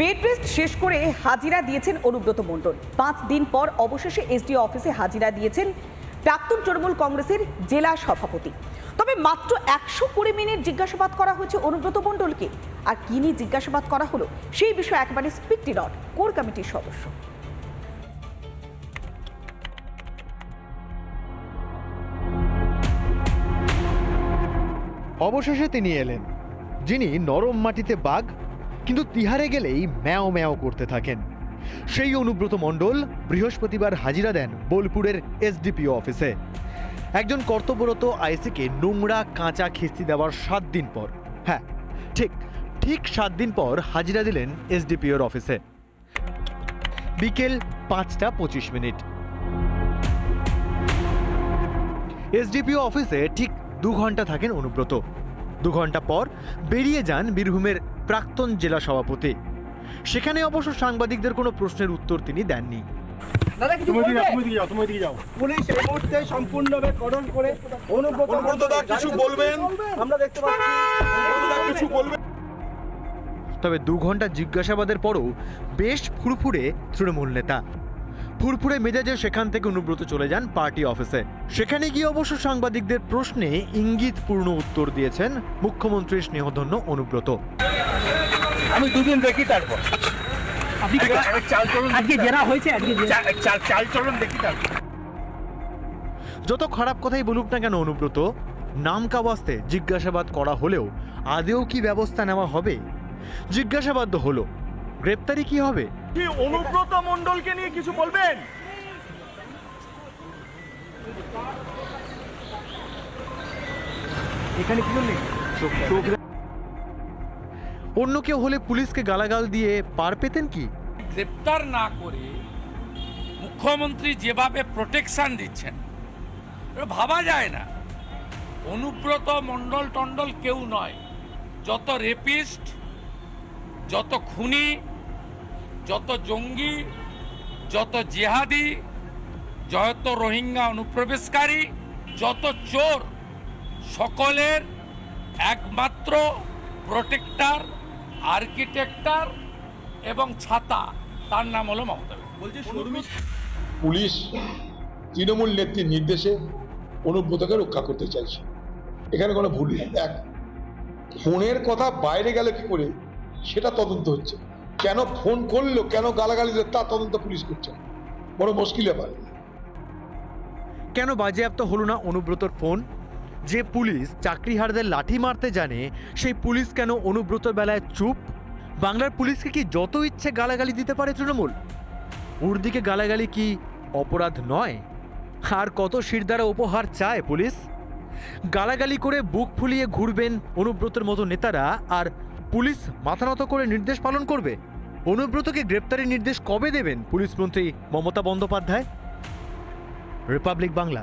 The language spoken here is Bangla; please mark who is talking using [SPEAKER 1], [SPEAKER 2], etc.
[SPEAKER 1] বেড রেস্ট শেষ করে হাজিরা দিয়েছেন অনুব্রত মণ্ডল। পাঁচ দিন পর অবশেষে এসডিও অফিসে হাজিরা দিয়েছেন প্রাক্তন তৃণমূল কংগ্রেসের জেলা সভাপতি। তবে মাত্র একশো কুড়ি মিনিট জিজ্ঞাসাবাদ করা হয়েছে অনুব্রত মণ্ডলকে। আর কি নিয়ে জিজ্ঞাসাবাদ করা হলো সেই বিষয়ে একেবারে স্পিকটি নট কোর কমিটির সদস্য।
[SPEAKER 2] অবশেষে তিনি এলেন, যিনি নরম মাটিতে বাঘ কিন্তু তিহারে গেলেই ম্যাও ম্যাও করতে থাকেন। সেই অনুব্রত মণ্ডল বৃহস্পতিবার হাজিরা দেন বোলপুরের এসডিপিও অফিসে। একজন কর্তব্যরত আইসিকে নোংরা কাঁচা খিস্তি দেওয়ার সাত দিন পর। হ্যাঁ ঠিক ঠিক সাত দিন পর হাজিরা দিলেন এসডিপিওর অফিসে। বিকেল পাঁচটা পঁচিশ মিনিট। এসডিপিও অফিসে ঠিক দু ঘণ্টা থাকেন অনুব্রত। দু ঘণ্টা পর বেরিয়ে যান বীরভূমের প্রাক্তন জেলা সভাপতি। সেখানে অবশ্য সাংবাদিকদের কোনো প্রশ্নের উত্তর তিনি দেননি।
[SPEAKER 3] দাদা কিছু
[SPEAKER 4] তুমি দিকে
[SPEAKER 3] বলবে?
[SPEAKER 4] যাও তুমি দিকে যাও তুমি দিকে যাও।
[SPEAKER 3] পুলিশ এই মুহূর্তে সম্পূর্ণভাবে কর্ডন করে অনুব্রত
[SPEAKER 4] অনুব্রতদা কিছু বলবেন?
[SPEAKER 3] আমরা দেখতে পাচ্ছি।
[SPEAKER 4] অনুব্রতদা কিছু বলবে
[SPEAKER 2] তবে দু ঘণ্টা জিজ্ঞাসাবাদের পরও বেশ ফুরফুরে তৃণমূল নেতা। ফুরফুরে মেজাজে সেখান থেকে অনুব্রত চলে যান পার্টি অফিসে। সেখানে গিয়ে অবশ্য সাংবাদিকদের প্রশ্নে ইঙ্গিতপূর্ণ উত্তর দিয়েছেন মুখ্যমন্ত্রীর স্নেহধন্য অনুব্রত।
[SPEAKER 4] আমি দুদিন দেখি তারপর।
[SPEAKER 3] আপনি
[SPEAKER 4] চাল চলন
[SPEAKER 3] আজকে জেরা হয়েছে আজকে
[SPEAKER 4] চাল চলন দেখি তারপর।
[SPEAKER 2] যত খারাপ কথাই বলুক না কেন অনুব্রত নাম কাওয়াস্তে জিজ্ঞাসাবাদ করা হলেও আদেও কি ব্যবস্থা নেওয়া হবে? জিজ্ঞাসাবাদ তো হলো। গ্রেপ্তারি কি হবে?
[SPEAKER 4] কি অনুব্রত মণ্ডলকে নিয়ে কিছু বলবেন?
[SPEAKER 2] এখানে কি করলি অন্য কেউ হলে পুলিশকে গালাগাল দিয়ে পার পেতেন কি?
[SPEAKER 5] গ্রেপ্তার না করে মুখ্যমন্ত্রী যেভাবে প্রোটেকশন দিচ্ছেন ভাবা যায় না। অনুব্রত মণ্ডল টণ্ডল কেউ নয়। যত রেপিস্ট যত খুনি, যত জঙ্গি, যত জেহাদি, যত রোহিঙ্গা অনুপ্রবেশকারী, যত চোর, সকলের একমাত্র প্রোটেক্টর আর্কিটেক্টর এবং ছাতা তার নাম হলো মমতা।
[SPEAKER 6] পুলিশ তৃণমূল নেত্রীর নির্দেশে অনুব্রতকে রক্ষা করতে চাইছে। এখানে কোনো ভুল নেই। এক ফোনের কথা বাইরে গেল কি করে? সেটা তদন্ত হচ্ছে। কেন ফোন করল কেন গালাগালি দিল তা তদন্ত পুলিশ করছে বড় মুশকিল ব্যাপার।
[SPEAKER 2] কেন বাজেয়াপ্ত হলো না অনুব্রতর ফোন? যে পুলিশ চাকরিহারদের লাঠি মারতে জানে, সেই পুলিশ কেন অনুব্রত বেলায় চুপ? বাংলার পুলিশকে কি যত ইচ্ছে গালাগালি দিতে পারে তৃণমূল? ওর দিকে গালাগালি কি অপরাধ নয়? আর কত শিরদারা উপহার চায় পুলিশ? গালাগালি করে বুক ফুলিয়ে ঘুরবেন অনুব্রতের মতো নেতারা, আর পুলিশ মাথা নত করে নির্দেশ পালন করবে? অনুব্রতকে গ্রেপ্তারের নির্দেশ কবে দেবেন পুলিশ মন্ত্রী মমতা বন্দ্যোপাধ্যায়? রিপাবলিক বাংলা।